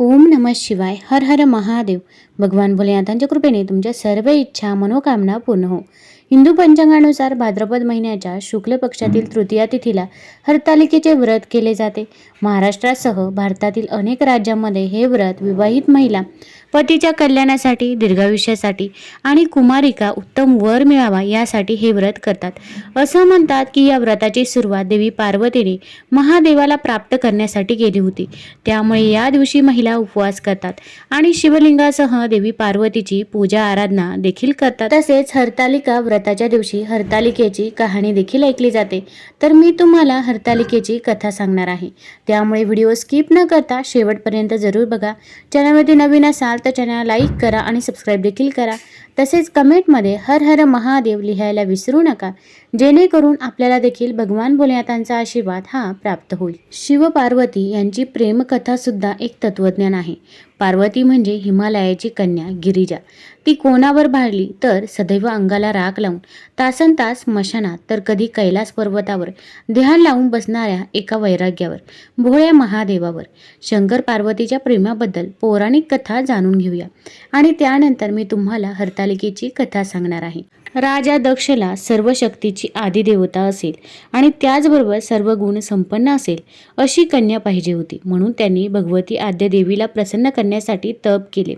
ओम नम शिवाय हर हर महादेव. भगवान भोलेनाथांच्या कृपेने तुमच्या सर्व इच्छा मनोकामना पूर्ण हो. हिंदू पंचांगानुसार भाद्रपद महिन्याच्या शुक्ल पक्षातील तृतीया तिथीला हरतालिकेचे व्रत केले जाते. महाराष्ट्रासह भारतातील अनेक राज्यांमध्ये हे व्रत विवाहित महिला पतीच्या कल्याणासाठी दीर्घायुष्यासाठी आणि कुमारिका उत्तम वर मिळावा यासाठी हे व्रत करतात. असं म्हणतात की या व्रताची सुरुवात देवी पार्वतीने महादेवाला प्राप्त करण्यासाठी केली होती. त्यामुळे या दिवशी महिला उपवास करतात आणि शिवलिंगासह देवी पार्वतीची पूजा आराधना देखील करतात. तसेच हरतालिका व्रताच्या दिवशी हरतालिकेची कहाणी देखील ऐकली जाते. तर मी तुम्हाला हरतालिकेची कथा सांगणार आहे. त्यामुळे व्हिडिओ स्किप न करता शेवटपर्यंत जरूर बघा. चॅनलमध्ये नवीन असाल तर चॅनल लाईक करा आणि सबस्क्राईब देखील करा. तसेच कमेंटमध्ये हर हर महादेव लिहायला विसरू नका. जेणेकरून आपल्याला देखील भगवान भोलेनाथांचा आशीर्वाद हा प्राप्त होईल. शिव पार्वती यांची प्रेमकथासुद्धा एक तत्वज्ञान आहे. पार्वती म्हणजे हिमालयाची कन्या गिरिजा. ती कोणावर भारली तर सदैव अंगाला राख लावून तासन तास स्मशानात तर कधी कैलास पर्वतावर ध्यान लावून बसणाऱ्या एका वैराग्यावर भोळ्या महादेवावर. शंकर पार्वतीच्या प्रेमाबद्दल पौराणिक कथा जाणून घेऊया. आणि त्यानंतर मी तुम्हाला हरतालिकेची कथा सांगणार आहे. राजा दक्षला सर्व शक्तीची आदिदेवता असेल आणि त्याचबरोबर सर्व गुण संपन्न असेल अशी कन्या पाहिजे होती. म्हणून त्यांनी भगवती आद्यदेवीला प्रसन्न करण्यासाठी तप केले.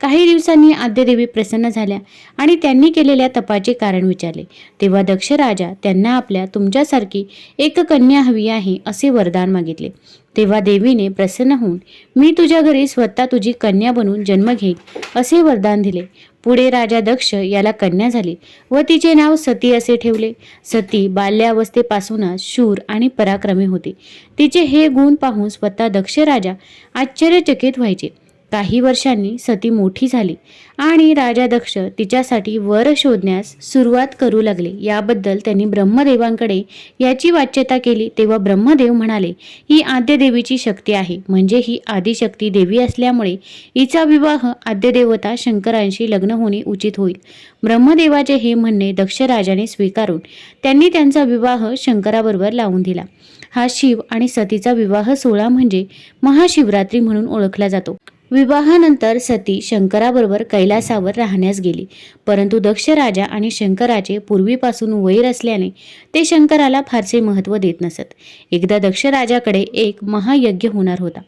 काही दिवसांनी आद्यदेवी प्रसन्न झाल्या आणि त्यांनी केलेल्या तपाचे कारण विचारले. तेव्हा दक्ष राजा त्यांना आपल्या तुमच्यासारखी एक कन्या हवी आहे असे वरदान मागितले. तेव्हा देवीने प्रसन्न होऊन मी तुझ्या घरी स्वतः तुझी कन्या बनून जन्म घेईल असे वरदान दिले. पुढे राजा दक्ष याला कन्या झाली व तिचे नाव सती असे ठेवले. सती बाल्यावस्थेपासूनच शूर आणि पराक्रमी होती. तिचे हे गुण पाहून स्वतः दक्ष राजा आश्चर्यचकित व्हायचे. काही वर्षांनी सती मोठी झाली आणि राजा दक्ष तिच्यासाठी वर शोधण्यास सुरुवात करू लागले. याबद्दल त्यांनी ब्रह्मदेवांकडे याची वाच्यता केली तेव्हा ब्रह्मदेव म्हणाले ही आद्यदेवीची शक्ती आहे. म्हणजे ही आदिशक्ती देवी असल्यामुळे हिचा विवाह आद्यदेवता शंकरांशी लग्न होणे उचित होईल. ब्रह्मदेवाचे हे म्हणणे दक्ष राजाने स्वीकारून त्यांनी त्यांचा विवाह शंकराबरोबर लावून दिला. हा शिव आणि सतीचा विवाह सोहळा म्हणजे महाशिवरात्री म्हणून ओळखला जातो. विवाहानंतर सती शंकराबरोबर कैलासावर राहण्यास गेली. परंतु दक्ष राजा आणि शंकराचे पूर्वीपासून वैर असल्याने ते शंकराला फारसे महत्त्व देत नसत. एकदा दक्ष राजाकडे एक महायज्ञ होणार होता.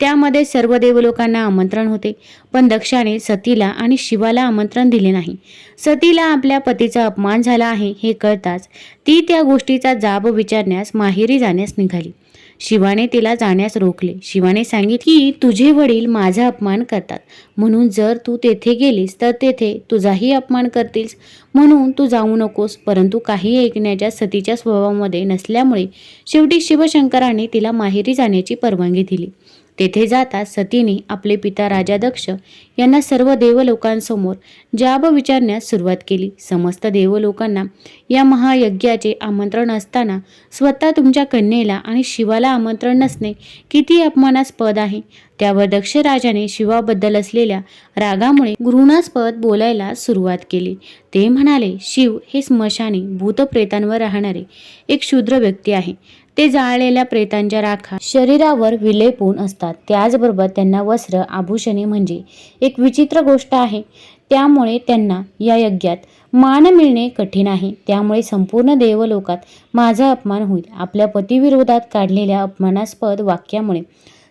त्यामध्ये सर्व देवलोकांना आमंत्रण होते पण दक्षाने सतीला आणि शिवाला आमंत्रण दिले नाही. सतीला आपल्या पतीचा अपमान झाला आहे हे कळताच ती त्या गोष्टीचा जाब विचारण्यास माहेरी जाण्यास निघाली. शिवाने तिला जाण्यास रोखले. शिवाने सांगितले की तुझे वडील माझा अपमान करतात. म्हणून जर तू तेथे गेलीस तर तेथे तुझाही अपमान करतीलस. म्हणून तू जाऊ नकोस. परंतु काही ऐकण्याच्या सतीच्या स्वभावामध्ये नसल्यामुळे शेवटी शिवशंकराने तिला माहेरी जाण्याची परवानगी दिली. तेथे जाता सतीने आपले पिता राजा दक्ष यांना सर्व देवलोकांसमोर जाब विचारण्यास सुरुवात केली. समस्त देवलोकांना या महायज्ञाचे आमंत्रण असताना स्वतः तुमच्या कन्येला आणि शिवाला आमंत्रण नसणे किती अपमानास्पद आहे. त्यावर दक्ष राजाने शिवाबद्दल असलेल्या रागामुळे घृणास्पद बोलायला सुरुवात केली. ते म्हणाले शिव हे स्मशानी भूतप्रेतांवर राहणारे एक शूद्र व्यक्ती आहे. ते जाळलेल्या प्रेतांच्या राखा शरीरावर विलेपून असतात. त्याचबरोबर त्यांना वस्त्र आभूषणे म्हणजे एक विचित्र गोष्ट आहे. त्यामुळे त्यांना या यज्ञात मान मिळणे कठीण आहे. त्यामुळे संपूर्ण देवलोकात माझा अपमान होईल. आपल्या पतीविरोधात काढलेल्या अपमानास्पद वाक्यामुळे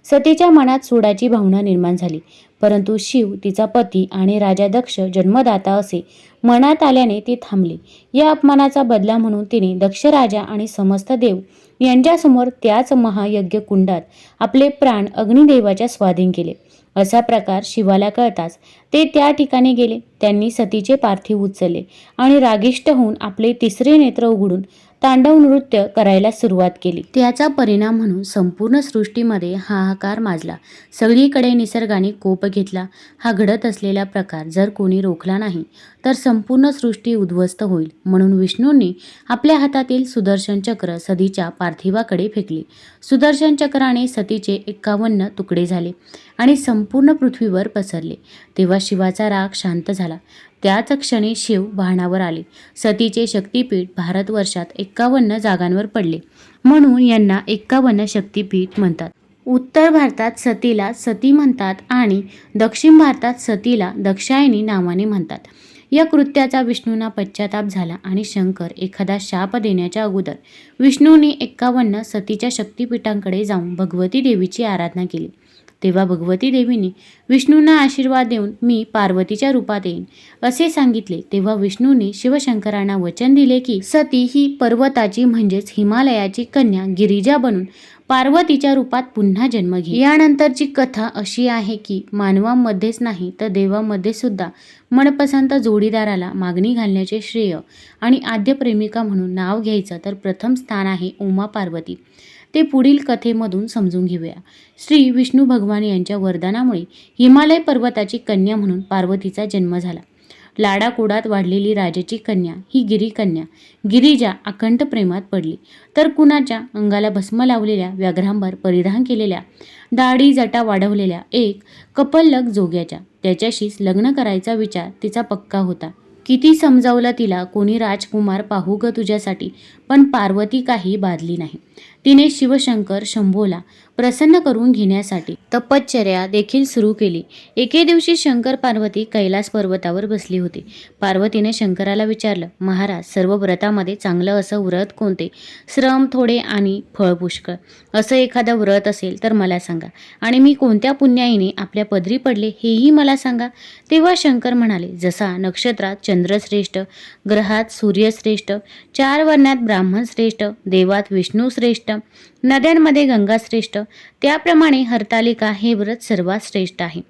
सतीच्या मनात सोडाची भावना निर्माण झाली. परंतु शिव तिचा पती आणि राजा दक्ष जन्मदाता असे मनात आल्याने ती थांबली. या अपमानाचा बदला म्हणून तिने दक्ष राजा आणि समस्त देव यांच्यासमोर त्याच महायज्ञ कुंडात आपले प्राण अग्निदेवाच्या स्वाधीन केले. असा प्रकार शिवाला कळताच ते त्या ठिकाणी गेले. त्यांनी सतीचे पार्थिव उचलले आणि रागिष्ट होऊन आपले तिसरे नेत्र उघडून तांडव नृत्य करायला सुरुवात केली. त्याचा परिणाम म्हणून संपूर्ण सृष्टीमध्ये हाहाकार माजला. सगळीकडे निसर्गाने कोप घेतला. हा घडत असलेला प्रकार जर कोणी रोखला नाही तर संपूर्ण सृष्टी उद्ध्वस्त होईल. म्हणून विष्णूंनी आपल्या हातातील सुदर्शन चक्र सतीच्या पार्थिवाकडे फेकले. सुदर्शन चक्राने सतीचे एक्कावन्न तुकडे झाले. आणि संपूर्ण पृथ्वीवर पसरले. तेव्हा शिवाचा राग शांत झाला. त्याच क्षणी शिव भाणावर आले. सतीचे शक्तीपीठ भारतवर्षात एक्कावन्न जागांवर पडले. म्हणून यांना एक्कावन्न शक्तीपीठ म्हणतात. उत्तर भारतात सतीला सती म्हणतात आणि दक्षिण भारतात सतीला दक्षायणी नावाने म्हणतात. या कृत्याचा विष्णूंना पश्चाताप झाला आणि शंकर एखादा शाप देण्याच्या अगोदर विष्णूने एक्कावन्न सतीच्या शक्तिपीठांकडे जाऊन भगवती देवीची आराधना केली. तेव्हा भगवती देवीने विष्णूंना आशीर्वाद देऊन मी पार्वतीच्या रूपात येईन. असे सांगितले तेव्हा विष्णूने शिवशंकरांना वचन दिले की सती ही पर्वताची म्हणजेच हिमालयाची कन्या गिरिजा बनून पार्वतीच्या रूपात पुन्हा जन्म घे यानंतरची कथा अशी आहे की मानवांमध्येच नाही तर देवांमध्ये सुद्धा मनपसंत जोडीदाराला मागणी घालण्याचे श्रेय आणि आद्य प्रेमिका म्हणून नाव घ्यायचं तर प्रथम स्थान आहे उमा पार्वती. ते पुढील कथेमधून समजून घेऊया. श्री विष्णू भगवान यांच्या वरदानामुळे हिमालय पर्वताची कन्या म्हणून पार्वतीचा जन्म झाला. लाडाकोडात वाढलेली राजाची कन्या ही गिरीकन्या. गिरिजा अखंड प्रेमात पडली. तर कुणाच्या अंगाला भस्म लावलेल्या व्याघ्रांवर परिधान केलेल्या दाढी जटा वाढवलेल्या एक कपल्लक जोग्याच्या त्याच्याशीच लग्न करायचा विचार तिचा पक्का होता. किती समजावलं तिला कोणी राजकुमार पाहू ग तुझ्यासाठी पण पार्वती काही बाधली नाही. तिने शिवशंकर शंभोला प्रसन्न करून घेण्यासाठी तपश्चर्या देखील सुरू केली. एके दिवशी शंकर पार्वती कैलास पर्वतावर बसली होती. पार्वतीने शंकराला विचारलं महाराज सर्व व्रतामध्ये चांगलं असं व्रत कोणते? श्रम थोडे आणि फळ पुष्कळ असं एखादं व्रत असेल तर मला सांगा. आणि मी कोणत्या पुण्याईने आपल्या पदरी पडले हेही मला सांगा. तेव्हा शंकर म्हणाले जसा नक्षत्रात चंद्रश्रेष्ठ ग्रहात सूर्यश्रेष्ठ चार वर्णात ब्राह्मण श्रेष्ठ देवात विष्णू श्रेष्ठ नद्यांमध्ये गंगा श्रेष्ठ. त्याप्रमाणे हरतालिका हे व्रत सर्वात श्रेष्ठ आहे.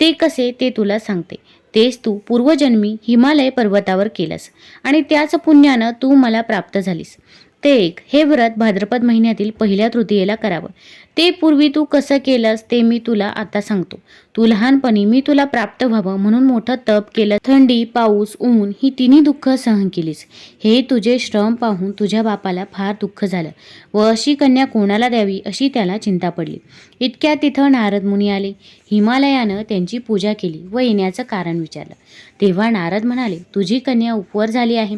ते कसे ते तुला सांगते. तेच तू पूर्वजन्मी हिमालय पर्वतावर केलंस आणि त्याच पुण्यानं तू मला प्राप्त झालीस. ते एक. हे व्रत भाद्रपद महिन्यातील पहिल्या तृतीयेला करावं. ते पूर्वी तू कसं केलंस ते मी तुला आता सांगतो. तू लहानपणी मी तुला प्राप्त व्हावं म्हणून मोठं तप केलं. थंडी पाऊस ऊन ही तिन्ही दुःख सहन केलीस. हे तुझे श्रम पाहून तुझ्या बापाला फार दुःख झालं. व अशी कन्या कोणाला द्यावी अशी त्याला चिंता पडली. इतक्या तिथं नारद मुनी आले. हिमालयानं त्यांची पूजा केली व येण्याचं कारण विचारलं. तेव्हा नारद म्हणाले तुझी कन्या उपवर झाली आहे.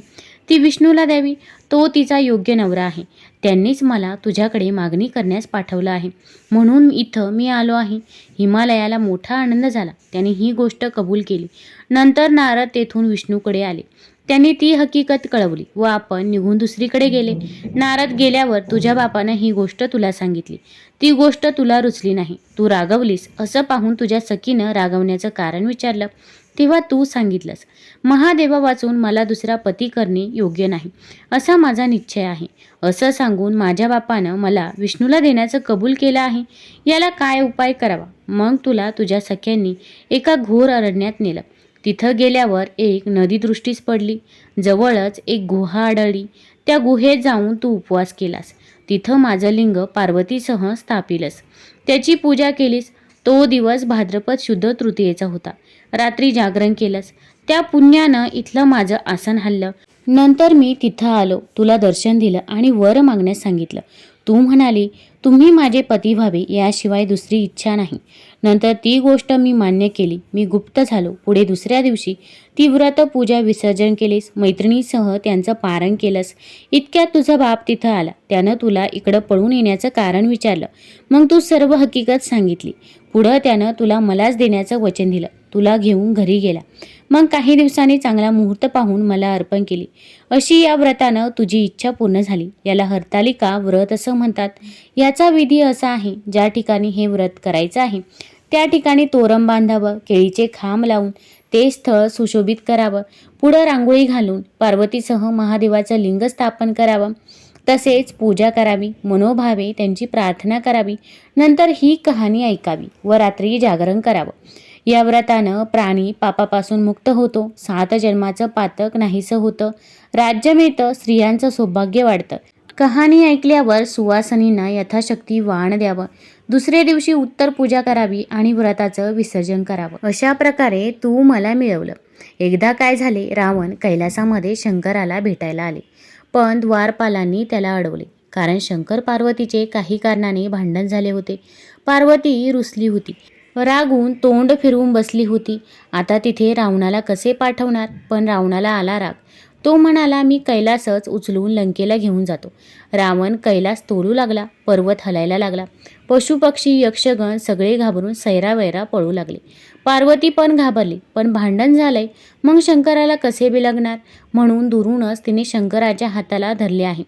ती विष्णूला द्यावी. तो तिचा योग्य नवरा आहे. त्यांनीच मला तुझ्याकडे मागणी करण्यास पाठवलं आहे. म्हणून इथं मी आलो आहे. हिमालयाला मोठा आनंद झाला. त्याने ही गोष्ट कबूल केली. नंतर नारद तेथून विष्णूकडे आले. त्यांनी ती हकीकत कळवली व आपण निघून दुसरीकडे गेले. नारद गेल्यावर तुझ्या बापानं ही गोष्ट तुला सांगितली. ती गोष्ट तुला रुचली नाही. तू रागवलीस असं पाहून तुझ्या सखीनं रागवण्याचं कारण विचारलं. तेव्हा तू सांगितलंस महादेवा वाचून मला दुसरा पती करणे योग्य नाही असा माझा निश्चय आहे. असं सांगून माझ्या बापानं मला विष्णूला देण्याचं कबूल केलं आहे. याला काय उपाय करावा? मग तुला तुझ्या सख्यांनी एका घोर अरण्यात नेलं. तिथं गेल्यावर एक नदी दृष्टीस पडली. जवळच एक गुहा आढळली. त्या गुहेत जाऊन तू उपवास केलास. तिथं माझं लिंग पार्वतीसह स्थापिलस. त्याची पूजा केलीस. तो दिवस भाद्रपद शुद्ध तृतीयेचा होता. रात्री जागरण केलंस. त्या पुण्यानं इथलं माझं आसन हल्लं नंतर मी तिथं आलो. तुला दर्शन दिलं आणि वर मागण्यास सांगितलं. तू म्हणाली तुम्ही माझे पती व्हावे याशिवाय दुसरी इच्छा नाही. नंतर ती गोष्ट मी मान्य केली. मी गुप्त झालो. पुढे दुसऱ्या दिवशी ती व्रत पूजा विसर्जन केलीस. मैत्रिणीसह त्यांचं पारण केलंस. इतक्यात तुझा बाप तिथं आला. त्यानं तुला इकडं पळून येण्याचं कारण विचारलं. मग तू सर्व हकीकत सांगितली. पुढं त्यानं तुला मलाच देण्याचं वचन दिलं. तुला घेऊन घरी गेला. मग काही दिवसांनी चांगला मुहूर्त पाहून मला अर्पण केली. अशी या व्रतानं तुझी इच्छा पूर्ण झाली. याला हरतालिका व्रत असं म्हणतात. याचा विधी असा आहे ज्या ठिकाणी हे व्रत करायचं आहे त्या ठिकाणी तोरण बांधावं केळीचे खांब लावून ते स्थळ सुशोभित करावं पुढं रांगोळी घालून पार्वतीसह महादेवाचं लिंग स्थापन करावं तसेच पूजा करावी मनोभावे त्यांची प्रार्थना करावी नंतर ही कहाणी ऐकावी व रात्री जागरण करावं. या व्रतानं प्राणी पापापासून मुक्त होतो. सात जन्माचं पातक नाहीसं होतं. राज्य मिळतं स्त्रियांचं सौभाग्य वाढतं. कहाणी ऐकल्यावर सुवासनींना यथाशक्ती वाण द्यावं. दुसऱ्या दिवशी उत्तर पूजा करावी आणि व्रताचं विसर्जन करावं. अशा प्रकारे तू मला मिळवलं. एकदा काय झाले रावण कैलासामध्ये शंकराला भेटायला आले. पण द्वारपालांनी त्याला अडवले. कारण शंकर पार्वतीचे काही कारणाने भांडण झाले होते. पार्वती रुसली होती. रागून तोंड फिरवून बसली होती. आता तिथे रावणाला कसे पाठवणार? पण रावणाला आला राग. तो म्हणाला मी कैलासच उचलून लंकेला घेऊन जातो. रावण कैलास तोडू लागला पर्वत हलायला लागला. पशुपक्षी यक्षगण सगळे घाबरून सैरावैरा पळू लागले. पार्वती पण घाबरली पण भांडण झालंय. मग शंकराला कसे बिलगणार? म्हणून दुरूनच तिने शंकराच्या हाताला धरले आहे.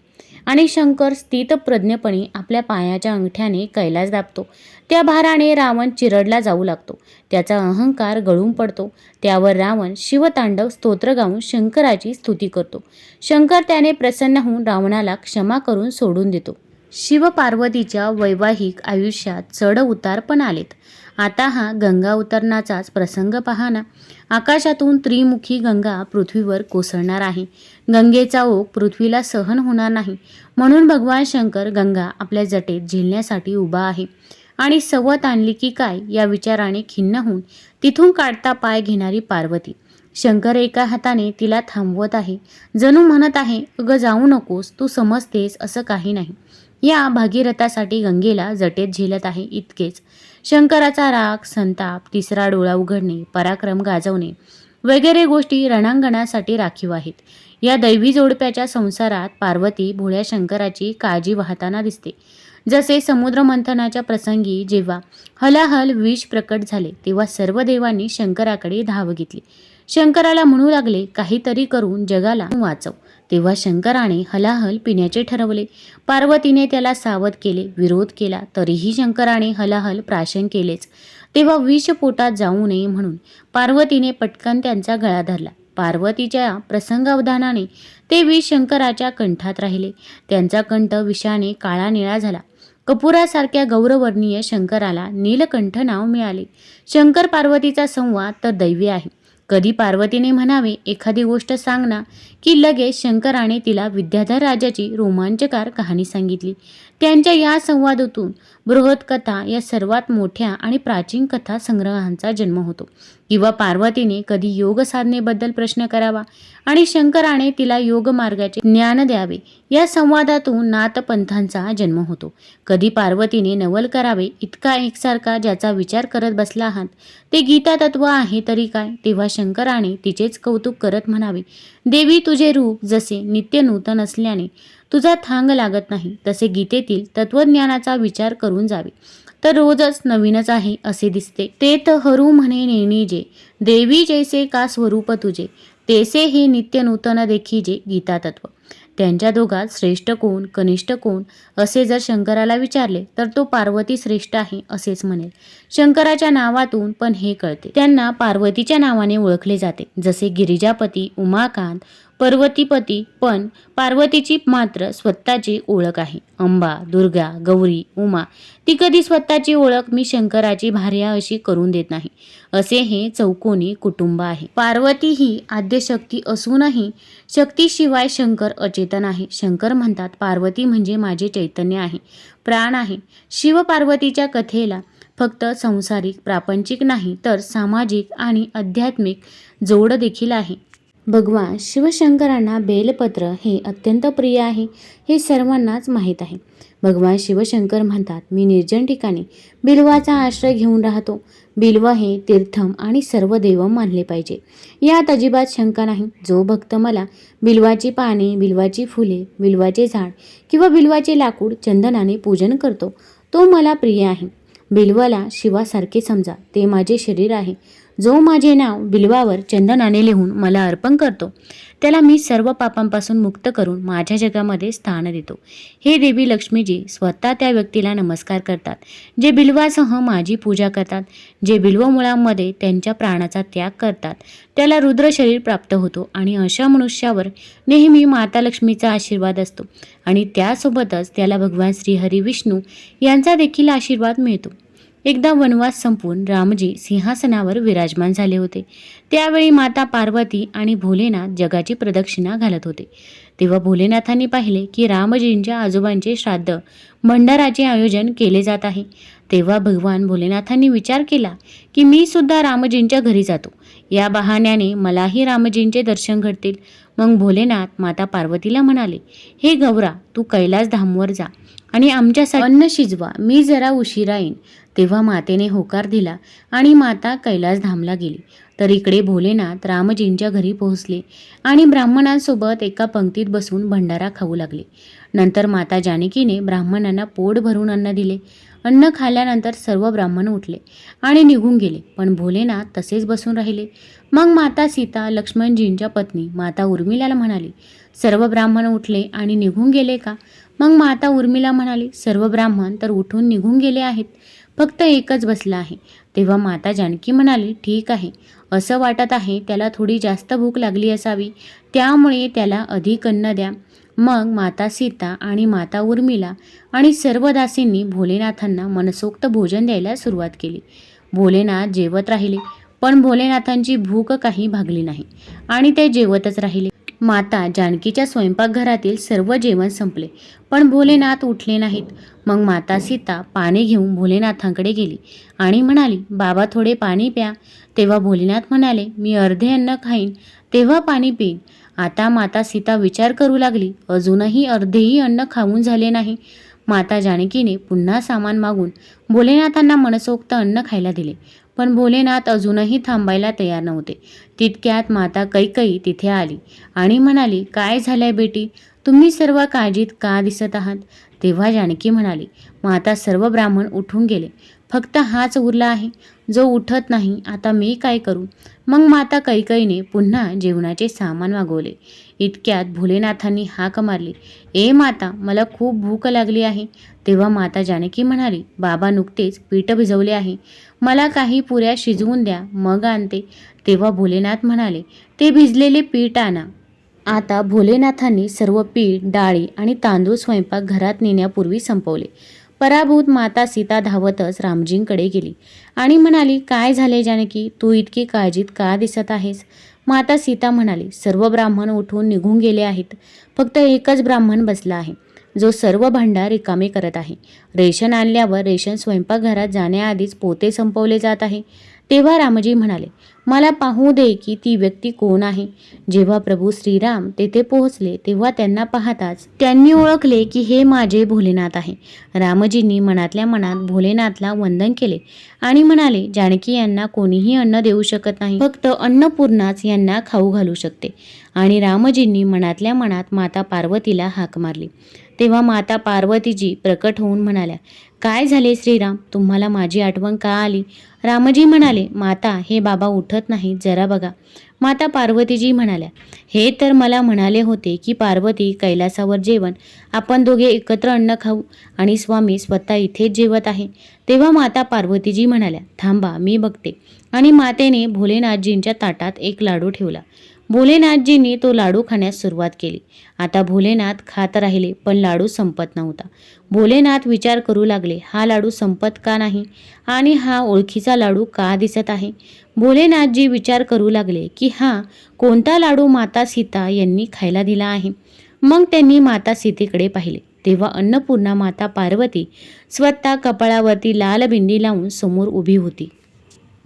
आणि शंकर स्थितप्रज्ञपणे आपल्या पायाच्या अंगठ्याने कैलास दाबतो. त्या भाराने रावण चिरडला जाऊ लागतो. त्याचा अहंकार गळून पडतो. त्यावर रावण शिवतांडव स्तोत्र गाऊन शंकराची स्तुती करतो. शंकर त्याने प्रसन्न होऊन रावणाला क्षमा करून सोडून देतो. शिवपार्वतीच्या वैवाहिक आयुष्यात चढ उतार पण आलेत. आता हा गंगा उतरणाचाच प्रसंग पहा ना. आकाशातून त्रिमुखी गंगा पृथ्वीवर कोसळणार आहे. गंगेचा ओघ पृथ्वीला सहन होणार नाही. म्हणून भगवान शंकर गंगा आपल्या जटेत झेलण्यासाठी उभा आहे. आणि सवत आणली की काय या विचाराने खिन्न होऊन तिथून काढता पाय घेणारी पार्वती. शंकर एका हाताने तिला थांबवत आहे. जणू म्हणत आहे अगं जाऊ नकोस तू समजतेस असं काही नाही. या भागीरथासाठी गंगेला जटेत झेलत आहे इतकेच. शंकराचा राग संताप तिसरा डोळा उघडणे पराक्रम गाजवणे वगैरे गोष्टी रणांगणासाठी राखीव आहेत. या दैवी जोडप्याच्या संसारात पार्वती भोळ्या शंकराची काळजी वाहताना दिसते. जसे समुद्र मंथनाच्या प्रसंगी जेव्हा हलाहल विष प्रकट झाले तेव्हा सर्व देवांनी शंकराकडे धाव घेतली. शंकराला म्हणू लागले काहीतरी करून जगाला वाचव. तेव्हा शंकराने हलाहल पिण्याचे ठरवले. पार्वतीने त्याला सावध केले विरोध केला तरीही शंकराने हलाहल प्राशन केलेच. तेव्हा विष पोटात जाऊ नये म्हणून पार्वतीने पटकन त्यांचा गळा धरला. पार्वतीच्या प्रसंगावधानाने ते विष शंकराच्या कंठात राहिले. त्यांचा कंठ विषाने काळा निळा झाला. कपुरासारख्या गौरवर्णीय शंकराला नीलकंठ नाव मिळाले. शंकर पार्वतीचा संवाद तर दैवी आहे. कधी पार्वतीने म्हणावे एखादी गोष्ट सांग ना की लगेच शंकराने तिला विद्याधर राजाची रोमांचकार कहाणी सांगितली. त्यांच्या या संवादातून बृहत कथा या सर्वात मोठ्या आणि प्राचीन कथा संग्रहांचा जन्म होतो. किंवा पार्वतीने कधी योग साधनेबद्दल प्रश्न करावा आणि शंकराने तिला योग मार्गाचे ज्ञान द्यावे या संवादातून नाथपंथांचा जन्म होतो. कधी पार्वतीने नवल करावे इतका एकसारखा ज्याचा विचार करत बसला आहात ते गीता तत्व आहे तरी काय? तेव्हा शंकराने तिचेच कौतुक करत म्हणावे देवी तुझे रूप जसे नित्य नूतन असल्याने तुझा थांग लागत नाही तसे गीतेतील तत्वज्ञानाचा विचार करून जावे. तर रोजच नवीनच आहे असे दिसते. ते तर हरू म्हणे नेणे जे देवी जैसे का स्वरूप तुझे तेसे हे नित्य नूतन देखी जे गीता तत्व त्यांच्या दोघात श्रेष्ठ कोण कनिष्ठ कोण असे जर शंकराला विचारले तर तो पार्वती श्रेष्ठ आहे असेच म्हणेल. शंकराच्या नावातून पण हे कळते. त्यांना पार्वतीच्या नावाने ओळखले जाते जसे गिरिजापती उमाकांत पर्वतीपती पण पार्वतीची मात्र स्वतःची ओळख आहे. अंबा दुर्गा गौरी उमा ती कधी स्वतःची ओळख मी शंकराची भार्या अशी करून देत नाही. असे हे चौकोनी कुटुंब आहे. पार्वती ही आद्यशक्ती असूनही शक्तीशिवाय शंकर अचेतन आहे. शंकर म्हणतात पार्वती म्हणजे माझे चैतन्य आहे. प्राण आहे. शिव पार्वतीच्या कथेला फक्त संसारिक प्रापंचिक नाही तर सामाजिक आणि आध्यात्मिक जोड देखील आहे. भगवान शिवशंकरांना बेलपत्र हे अत्यंत प्रिय आहे हे सर्वांनाच माहीत आहे. भगवान शिवशंकर म्हणतात मी निर्जन ठिकाणी बिल्वाचा आश्रय घेऊन राहतो. बिल्व हे तीर्थम आणि सर्व देव मानले पाहिजे. यात अजिबात शंका नाही. जो भक्त मला बिल्वाची पाने बिल्वाची फुले बिल्वाचे झाड किंवा बिल्वाचे लाकूड चंदनाने पूजन करतो तो मला प्रिय आहे. बिल्वाला शिवासारखे समजा ते माझे शरीर आहे. जो माझे नाव बिल्वावर चंदनाने लिहून मला अर्पण करतो त्याला मी सर्व पापांपासून मुक्त करून माझ्या जगामध्ये स्थान देतो. हे देवी लक्ष्मीजी स्वतः त्या व्यक्तीला नमस्कार करतात जे बिल्वासह माझी पूजा करतात जे बिल्व मुळांमध्ये त्यांच्या प्राणाचा त्याग करतात. त्याला रुद्र शरीर प्राप्त होतो आणि अशा मनुष्यावर नेहमी माता लक्ष्मीचा आशीर्वाद असतो आणि त्यासोबतच त्याला भगवान श्रीहरी विष्णू यांचा देखील आशीर्वाद मिळतो. एकदा वनवास संपून रामजी सिंहासनावर विराजमान झाले होते. त्यावेळी माता पार्वती आणि भोलेनाथ जगाची प्रदक्षिणा घालत होते. तेव्हा भोलेनाथांनी पाहिले की रामजींच्या आजोबांचे श्राद्ध भंडाराचे आयोजन केले जात आहे. तेव्हा भगवान भोलेनाथांनी विचार केला की मी सुद्धा रामजींच्या घरी जातो. या बहाण्याने मलाही रामजींचे दर्शन घडतील. मग भोलेनाथ माता पार्वतीला म्हणाले हे गौरा तू कैलास धामवर जा आणि आमच्यासाठी अन्न शिजवा मी जरा उशिरा येईन. तेव्हा मातेने होकार दिला आणि माता कैलास धामला गेली. तर इकडे भोलेनाथ रामजींच्या घरी पोहोचले आणि ब्राह्मणांसोबत एका पंक्तीत बसून भंडारा खाऊ लागले. नंतर माता जानकीने ब्राह्मणांना पोट भरून अन्न दिले. अन्न खाल्ल्यानंतर सर्व ब्राह्मण उठले आणि निघून गेले. पण भोलेनाथ तसेच बसून राहिले. मग माता सीता लक्ष्मणजींच्या पत्नी माता उर्मिलाला म्हणाली सर्व ब्राह्मण उठले आणि निघून गेले का? मग माता उर्मिला म्हणाली सर्व ब्राह्मण तर उठून निघून गेले आहेत. फक्त एकच बसला आहे. तेव्हा माता जानकी म्हणाली ठीक आहे. असं वाटत आहे त्याला थोडी जास्त भूक लागली असावी. त्यामुळे त्याला अधिक अन्न द्या. मग माता सीता आणि माता उर्मिला आणि सर्व दासींनी भोलेनाथांना मनसोक्त भोजन द्यायला सुरुवात केली. भोलेनाथ जेवत राहिले पण भोलेनाथांची भूक काही भागली नाही आणि ते जेवतच राहिले. माता जानकीच्या स्वयंपाकघरातील सर्व जेवण संपले. पण भोलेनाथ उठले नाहीत. मग माता सीता पाणी घेऊन भोलेनाथांकडे गेली आणि म्हणाली बाबा थोडे पाणी प्या. तेव्हा भोलेनाथ म्हणाले मी अर्धे अन्न खाईन तेव्हा पाणी पिईन. आता माता सीता विचार करू लागली अजूनही अर्धेही अन्न खाऊन झाले नाही. माता जानकीने पुन्हा सामान मागून भोलेनाथांना मनसोक्त अन्न खायला दिले. पण भोलेनाथ अजूनही थांबायला तयार नव्हते. तितक्यात माता कैकई तिथे आली आणि म्हणाली काय झालंय बेटी? तुम्ही सर्व काळजीत का दिसत आहात? तेव्हा जानकी म्हणाली माता सर्व ब्राह्मण उठून गेले. फक्त हाच उरला आहे. जो उठत नाही आता मी काय करू? मग माता कैकईने पुन्हा जेवणाचे सामान मागवले इतक्यात भोलेनाथांनी हाक मारली. ए माता मला खूप भूक लागली आहे. तेव्हा माता जानकी म्हणाली बाबा नुकतेच पीठ भिजवले आहे. मला काही पुऱ्या शिजवून द्या मग आणते. तेव्हा भोलेनाथ म्हणाले ते भिजलेले पीठ आणा. आता भोलेनाथांनी सर्व पीठ डाळी आणि तांदूळ स्वयंपाक घरात नेण्यापूर्वी संपवले. पराभूत माता सीता धावतच रामजींकडे गेली. आणि म्हणाली काय झाले जानकी? तू इतकी काळजीत का दिसत आहेस? माता सीता म्हणाली सर्व ब्राह्मण उठून निघून गेले आहेत. फक्त एकच ब्राह्मण बसला आहे. जो सर्व भांडार रिकामे करत आहे. रेशन आणल्यावर रेशन स्वयंपाकघरात जाण्याआधीच पोते संपवले जात आहे. तेव्हा रामजी म्हणाले मला पाहू दे की ती व्यक्ती कोण आहे. जेव्हा प्रभू श्रीराम तेथे पोहोचले तेव्हा त्यांना पाहताच त्यांनी ओळखले की हे माझे भोलेनाथ आहे. रामजींनी मनातल्या मनात भोलेनाथला वंदन केले आणि म्हणाले जानकी यांना कोणीही अन्न देऊ शकत नाही. फक्त अन्नपूर्णाच यांना खाऊ घालू शकते. आणि रामजींनी मनातल्या मनात माता पार्वतीला हाक मारली. तेव्हा माता पार्वतीजी प्रकट होऊन म्हणाल्या काय झाले श्रीराम? तुम्हाला माझी आठवण का आली? रामजी म्हणाले माता हे बाबा उठत नाही जरा बघा. माता पार्वतीजी म्हणाल्या हे तर मला म्हणाले होते की पार्वती कैलासावर जेवण आपण दोघे एकत्र अन्न खाऊ आणि स्वामी स्वतः इथेच जेवत आहे. तेव्हा माता पार्वतीजी म्हणाल्या थांबा मी बघते. आणि मातेने भोलेनाथजींच्या ताटात एक लाडू ठेवला. भोलेनाथजींनी तो लाडू खाण्यास सुरुवात केली. आता भोलेनाथ खात राहिले पण लाडू संपत नव्हता. भोलेनाथ विचार करू लागले हा लाडू संपत का नाही? आणि हा ओळखीचा लाडू का दिसत आहे? भोलेनाथजी विचार करू लागले की हा कोणता लाडू माता सीता यांनी खायला दिला आहे? मग त्यांनी माता सीतेकडे पाहिले. तेव्हा अन्नपूर्णा माता पार्वती स्वतः कपाळावरती लाल बिंदी लावून समोर उभी होती.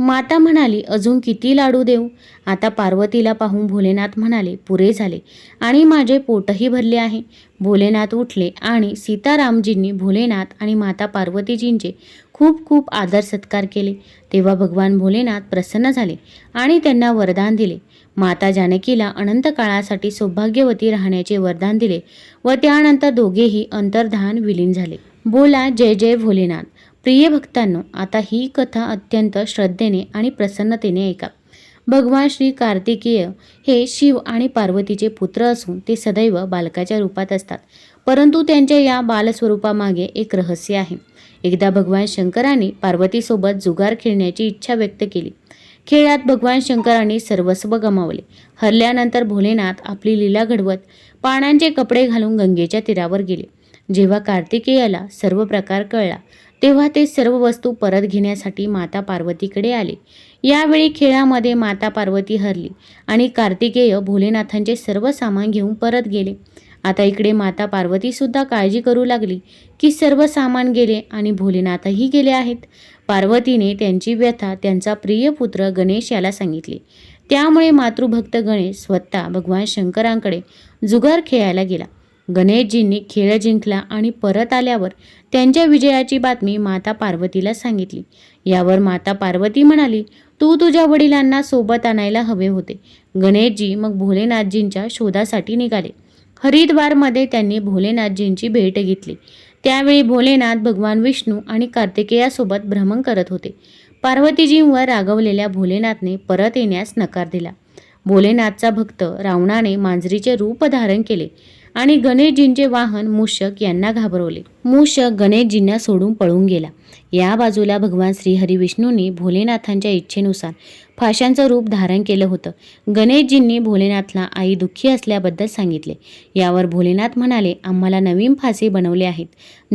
माता म्हणाली अजून किती लाडू देऊ? आता पार्वतीला पाहून भोलेनाथ म्हणाले पुरे झाले आणि माझे पोटही भरले आहे. भोलेनाथ उठले आणि सीतारामजींनी भोलेनाथ आणि माता पार्वतीजींचे खूप खूप आदर सत्कार केले. तेव्हा भगवान भोलेनाथ प्रसन्न झाले आणि त्यांना वरदान दिले. माता जानकीला अनंत काळासाठी सौभाग्यवती राहण्याचे वरदान दिले व त्यानंतर दोघेही अंतर्धान विलीन झाले. बोला जय जय भोलेनाथ. प्रिय भक्तांनो आता ही कथा अत्यंत श्रद्धेने आणि प्रसन्नतेने ऐका. भगवान श्री कार्तिकेय हे शिव आणि पार्वतीचे पुत्र असून ते सदैव बालकाच्या रूपात असतात. परंतु त्यांच्या या बालस्वरूपामागे एक रहस्य आहे. एकदा भगवान शंकराने पार्वतीसोबत जुगार खेळण्याची इच्छा व्यक्त केली. खेळात भगवान शंकरांनी सर्वस्व गमावले. हरल्यानंतर भोलेनाथ आपली लीला घडवत पानांचे कपडे घालून गंगेच्या तीरावर गेले. जेव्हा कार्तिकेयाला सर्व प्रकार कळला तेव्हा ते सर्व वस्तू परत घेण्यासाठी माता पार्वतीकडे आले. यावेळी खेळामध्ये माता पार्वती हरली आणि कार्तिकेय भोलेनाथांचे सर्व सामान घेऊन परत गेले. आता इकडे माता पार्वतीसुद्धा काळजी करू लागली की सर्व सामान गेले आणि भोलेनाथही गेले आहेत. पार्वतीने त्यांची व्यथा त्यांचा प्रिय पुत्र गणेश याला सांगितली. त्यामुळे मातृभक्त गणेश स्वतः भगवान शंकरांकडे जुगार खेळायला गेला. गणेशजींनी खेळ जिंकला आणि परत आल्यावर त्यांच्या विजयाची बातमी माता पार्वतीला सांगितली. यावर माता पार्वती म्हणाली तू तुझ्या वडिलांना सोबत आणायला हवे होते. गणेशजी मग भोलेनाथजींच्या शोधासाठी निघाले. हरिद्वारमध्ये त्यांनी भोलेनाथजींची भेट घेतली. त्यावेळी भोलेनाथ भगवान विष्णू आणि कार्तिकेयासोबत भ्रमण करत होते. पार्वतीजींवर रागवलेल्या भोलेनाथने परत येण्यास नकार दिला. भोलेनाथचा भक्त रावणाने मांजरीचे रूप धारण केले. आणि गणेशजींचे वाहन मूषक यांना घाबरवले. मूषक गणेशजींना सोडून पळून गेला. या बाजूला भगवान श्रीहरी विष्णूंनी भोलेनाथांच्या इच्छेनुसार फाशांचं रूप धारण केलं होतं. गणेशजींनी भोलेनाथला आई दुःखी असल्याबद्दल सांगितले. यावर भोलेनाथ म्हणाले आम्हाला नवीन फासे बनवले आहेत.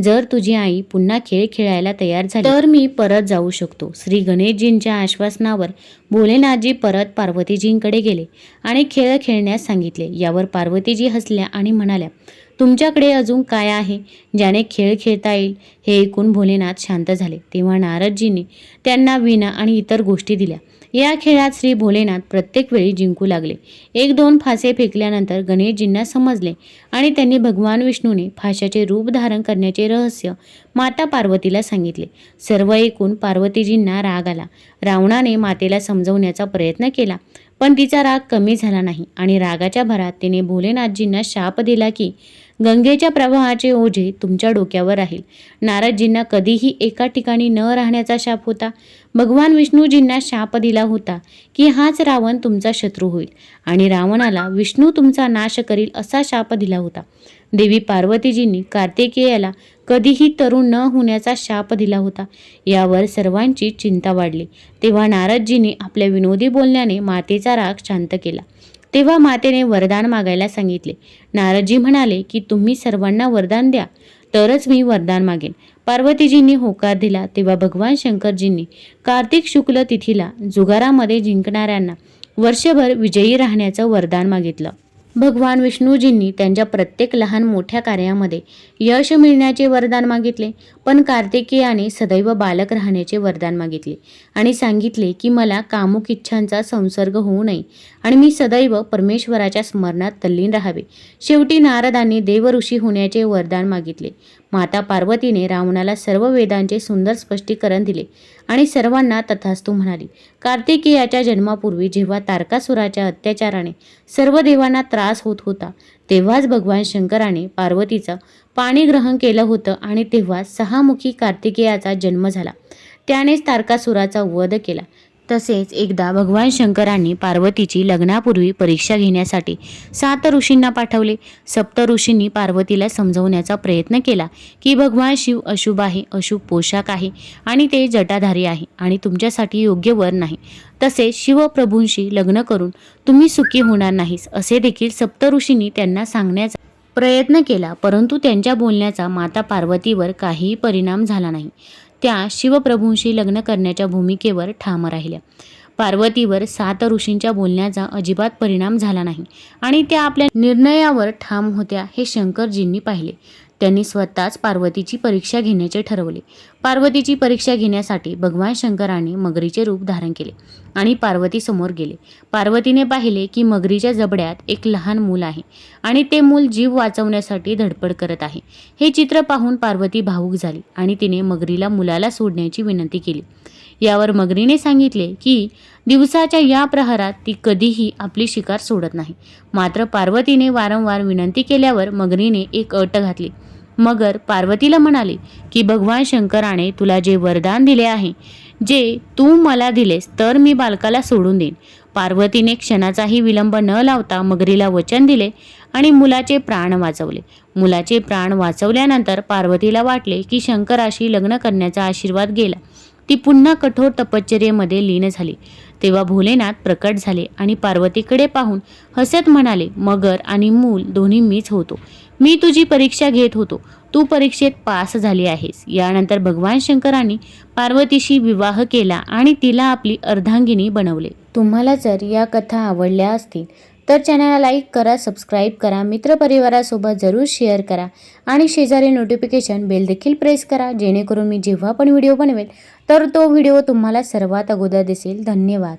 जर तुझी आई पुन्हा खेळ खेळायला तयार झाली तर मी परत जाऊ शकतो. श्री गणेशजींच्या आश्वासनावर भोलेनाथजी परत पार्वतीजींकडे गेले आणि खेळ खेळण्यास सांगितले. यावर पार्वतीजी हसल्या आणि म्हणाल्या तुमच्याकडे अजून काय आहे? ज्याने खेळ खेळता येईल हे ऐकून भोलेनाथ शांत झाले. तेव्हा नारदजींनी त्यांना विना आणि इतर गोष्टी दिल्या. या खेळात श्री भोलेनाथ प्रत्येक वेळी जिंकू लागले. एक दोन फासे फेकल्यानंतर गणेशजींना समजले आणि त्यांनी भगवान विष्णूने फाशाचे रूप धारण करण्याचे रहस्य माता पार्वतीला सांगितले. सर्व ऐकून पार्वतीजींना राग आला. रावणाने मातेला समजवण्याचा प्रयत्न केला पण तिचा राग कमी झाला नाही आणि रागाच्या भरात तिने भोलेनाथजींना शाप दिला की गंगेच्या प्रवाहाचे ओझे तुमच्या डोक्यावर राहील. नारदजींना कधीही एका ठिकाणी न राहण्याचा शाप होता. भगवान विष्णूजींना शाप दिला होता की हाच रावण तुमचा शत्रू होईल आणि रावणाला विष्णू तुमचा नाश करील असा शाप दिला होता. देवी पार्वतीजींनी कार्तिकेयाला कधीही तरुण न होण्याचा शाप दिला होता. यावर सर्वांची चिंता वाढली. तेव्हा नारदजींनी आपल्या विनोदी बोलण्याने मातेचा राग शांत केला. तेव्हा मातेने वरदान मागायला सांगितले. नारदजी म्हणाले की तुम्ही सर्वांना वरदान द्या तरच मी वरदान मागेन. पार्वतीजींनी होकार दिला. तेव्हा भगवान शंकरजींनी कार्तिक शुक्ल तिथीला जुगारामध्ये जिंकणाऱ्यांना वर्षभर विजयी राहण्याचं वरदान मागितलं. भगवान विष्णूजींनी त्यांच्या प्रत्येक लहान मोठ्या कार्यामध्ये यश मिळण्याचे वरदान मागितले. पण कार्तिकेयाने सदैव बालक राहण्याचे वरदान मागितले आणि सांगितले की मला कामुक इच्छांचा संसर्ग होऊ नये. आणि मी सदैव परमेश्वराच्या स्मरणात तल्लीन राहावे. शेवटी नारदांनी देवऋषी होण्याचे वरदान मागितले. माता पार्वतीने रावणाला सर्व वेदांचे सुंदर स्पष्टीकरण दिले आणि सर्वांना तथास्तू म्हणाली कार्तिकेयाच्या जन्मापूर्वी जेव्हा तारकासुराच्या अत्याचाराने सर्व देवांना त्रास होत होता तेव्हाच भगवान शंकराने पार्वतीचं पाणी ग्रहण केलं होतं आणि तेव्हा सहामुखी कार्तिकेयाचा जन्म झाला. त्यानेच तारकासुराचा वध केला. तसेच एकदा भगवान शंकरांनी पार्वतीची लग्नापूर्वी परीक्षा घेण्यासाठी सात ऋषींना पाठवले. सप्त ऋषींनी पार्वतीला समजवण्याचा प्रयत्न केला की भगवान शिव अशुभ आहे अशुभ पोशाख आहे आणि ते जटाधारी आहे आणि तुमच्यासाठी योग्य वर नाही. तसेच शिवप्रभूंशी लग्न करून तुम्ही सुखी होणार नाहीस असे देखील सप्त ऋषींनी त्यांना सांगण्याचा प्रयत्न केला. परंतु त्यांच्या बोलण्याचा माता पार्वतीवर काहीही परिणाम झाला नाही. त्या शिवप्रभूंशी लग्न करण्याच्या भूमिकेवर ठाम राहिल्या. पार्वतीवर सात ऋषींच्या बोलण्याचा अजिबात परिणाम झाला नाही आणि त्या आपल्या निर्णयावर ठाम होत्या हे शंकरजींनी पाहिले. त्यांनी स्वतःच पार्वतीची परीक्षा घेण्याचे ठरवले. पार्वतीची परीक्षा घेण्यासाठी भगवान शंकरांनी मगरीचे रूप धारण केले आणि पार्वती समोर गेले. पार्वतीने पाहिले की मगरीच्या जबड्यात एक लहान मूल आहे आणि ते मूल जीव वाचवण्यासाठी धडपड करत आहे. हे चित्र पाहून पार्वती भावूक झाली आणि तिने मगरीला मुलाला सोडण्याची विनंती केली. यावर मगरीने सांगितले की दिवसाच्या या प्रहरात ती कधीही आपली शिकार सोडत नाही. मात्र पार्वतीने वारंवार विनंती केल्यावर मगरीने एक अट घातली. मगर पार्वतीला म्हणाले की भगवान शंकराने तुला जे वरदान दिले आहे जे तू मला दिलेस तर मी बालकाला सोडून देईन पार्वतीने क्षणाचाही विलंब न लावता मगरीला वचन दिले आणि मुलाचे प्राण वाचवले. मुलाचे प्राण वाचवल्यानंतर पार्वतीला वाटले की शंकराशी लग्न करण्याचा आशीर्वाद गेला. ती पुन्हा कठोर तपश्चर्येमध्ये लीन झाली. तेव्हा भोलेनाथ प्रकट झाले आणि पार्वतीकडे पाहून हसत म्हणाले मगर आणि मूल दोन्ही मीच होतो. मी तुझी परीक्षा घेत होतो. तू परीक्षेत पास झाली आहेस. यानंतर भगवान शंकरांनी पार्वतीशी विवाह केला आणि तिला आपली अर्धांगिनी बनवले. तुम्हाला जर या कथा आवडल्या असतील तर चॅनलला लाईक करा सबस्क्राईब करा मित्रपरिवारासोबत जरूर शेअर करा आणि शेजारी नोटिफिकेशन बेल देखील प्रेस करा जेणेकरून मी जेव्हा पण व्हिडिओ बनवेल तर तो व्हिडिओ तुम्हाला सर्वात अगोदर दिसेल. धन्यवाद.